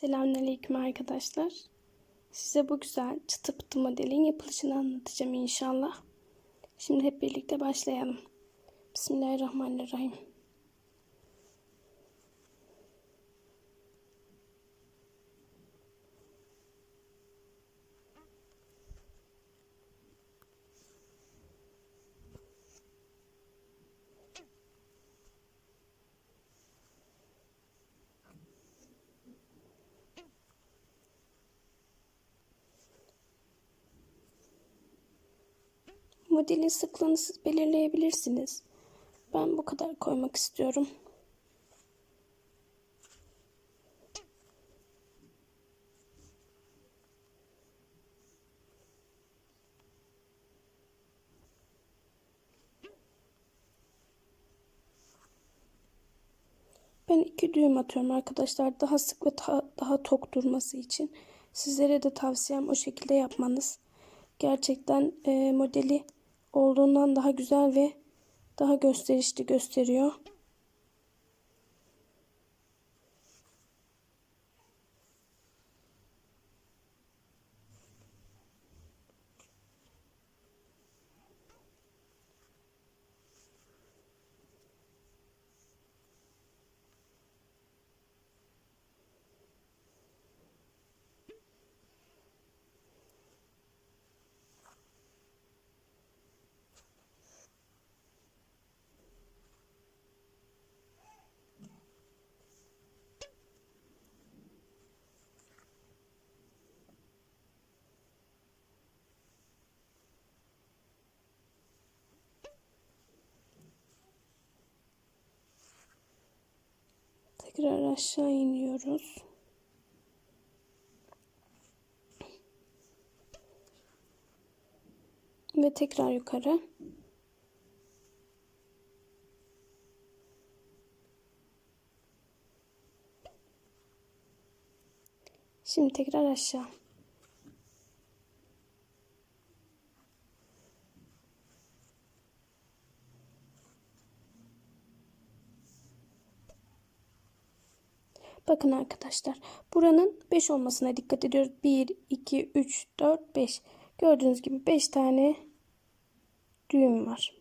Selamünaleyküm arkadaşlar. Size bu güzel çıtı pıtı modelin yapılışını anlatacağım inşallah. Şimdi hep birlikte başlayalım. Bismillahirrahmanirrahim. Modelin sıklığını siz belirleyebilirsiniz. Ben bu kadar koymak istiyorum. Ben iki düğüm atıyorum arkadaşlar. Daha sık ve daha, daha tok durması için. Sizlere de tavsiyem o şekilde yapmanız. Gerçekten e, modeli olduğundan daha güzel ve daha gösterişli gösteriyor. Tekrar aşağı iniyoruz. Ve tekrar yukarı. Şimdi tekrar aşağı. Bakın arkadaşlar. Buranın 5 olmasına dikkat ediyoruz. 1, 2, 3, 4, 5. Gördüğünüz gibi 5 tane düğüm var.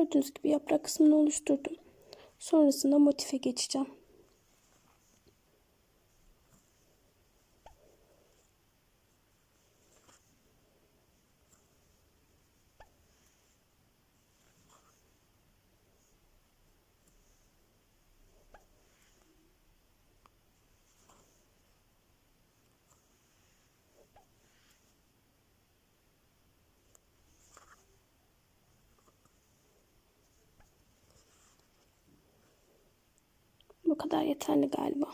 Gördüğünüz gibi yaprak kısmını oluşturdum. Sonrasında motife geçeceğim. Bu kadar yeterli galiba.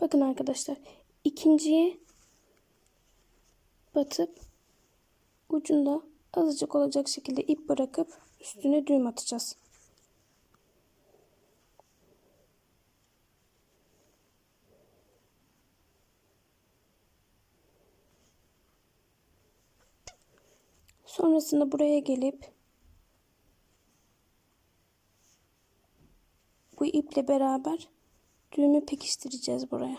Bakın arkadaşlar ikinciye batıp ucunda azıcık olacak şekilde ip bırakıp üstüne düğüm atacağız. Sonrasında buraya gelip bu iple beraber düğümü pekiştireceğiz buraya.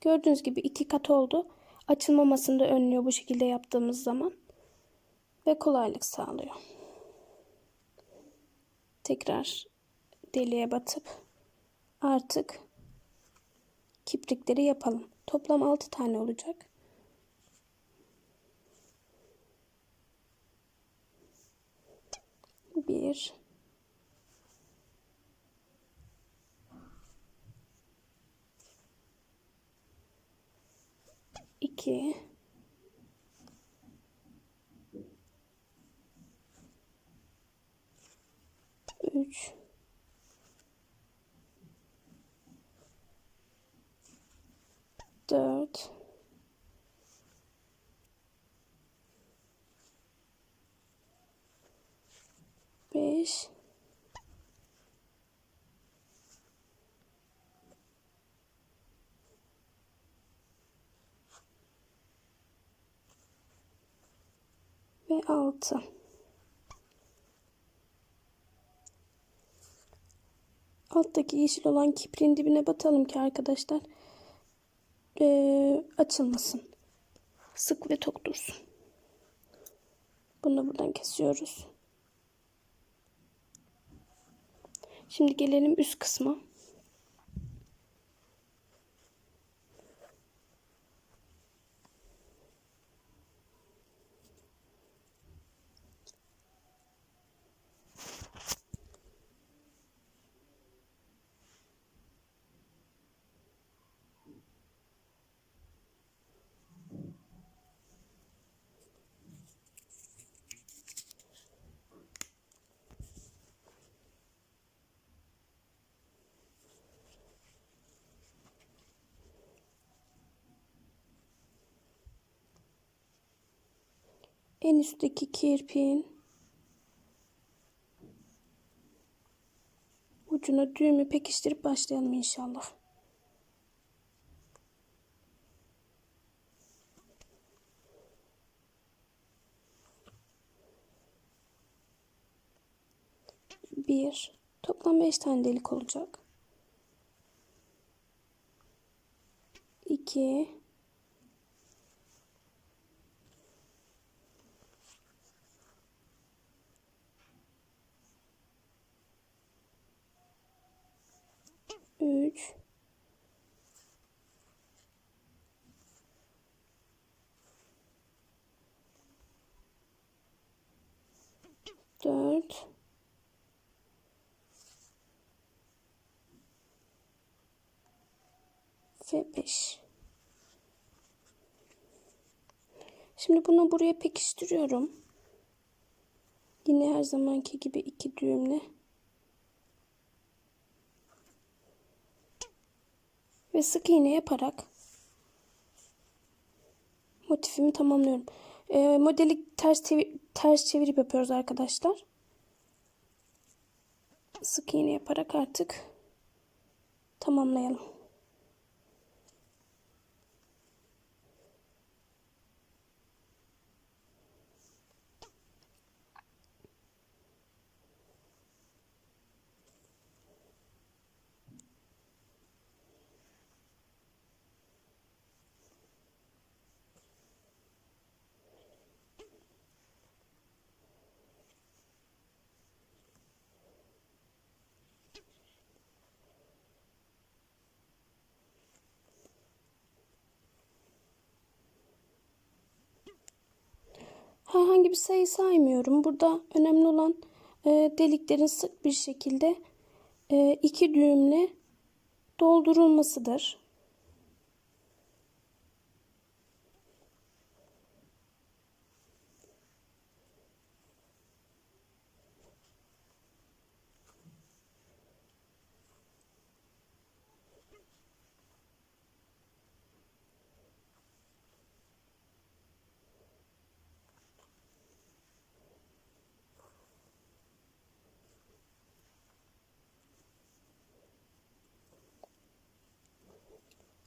Gördüğünüz gibi iki kat oldu. Açılmamasını da önlüyor bu şekilde yaptığımız zaman. Ve kolaylık sağlıyor. Tekrar deliğe batıp artık kiprikleri yapalım. Toplam 6 tane olacak. 1 2 5 ve 6 alttaki yeşil olan kiprin dibine batalım ki arkadaşlar ee, açılmasın. Sık ve tok dursun. Bunu buradan kesiyoruz. Şimdi gelelim üst kısma. En üstteki kirpiğin ucuna düğümü pekiştirip başlayalım inşallah. Bir. Toplam beş tane delik olacak. İki. Üç. Dört. Ve beş. Şimdi bunu buraya pekiştiriyorum. Yine her zamanki gibi iki düğümle. Ve sık iğne yaparak motifimi tamamlıyorum. Ee, modeli ters, ters çevirip yapıyoruz arkadaşlar. Sık iğne yaparak artık tamamlayalım. Herhangi bir sayı saymıyorum. Burada önemli olan e, deliklerin sık bir şekilde e, iki düğümle doldurulmasıdır.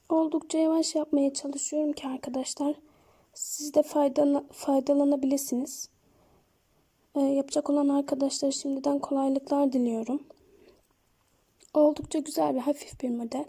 Oldukça yavaş yapmaya çalışıyorum ki arkadaşlar siz de faydana, faydalanabilirsiniz. Ee, yapacak olan arkadaşlara şimdiden kolaylıklar diliyorum. Oldukça güzel ve hafif bir model.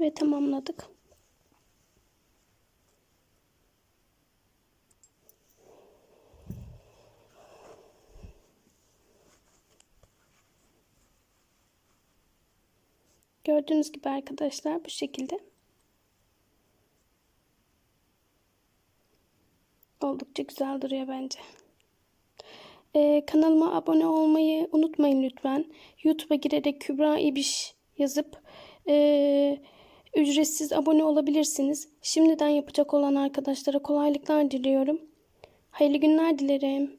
Ve tamamladık. Gördüğünüz gibi arkadaşlar bu şekilde. Oldukça güzel duruyor bence. Ee, kanalıma abone olmayı unutmayın lütfen. YouTube'a girerek Kübra İbiş yazıp e, ücretsiz abone olabilirsiniz. Şimdiden yapacak olan arkadaşlara kolaylıklar diliyorum. Hayırlı günler dilerim.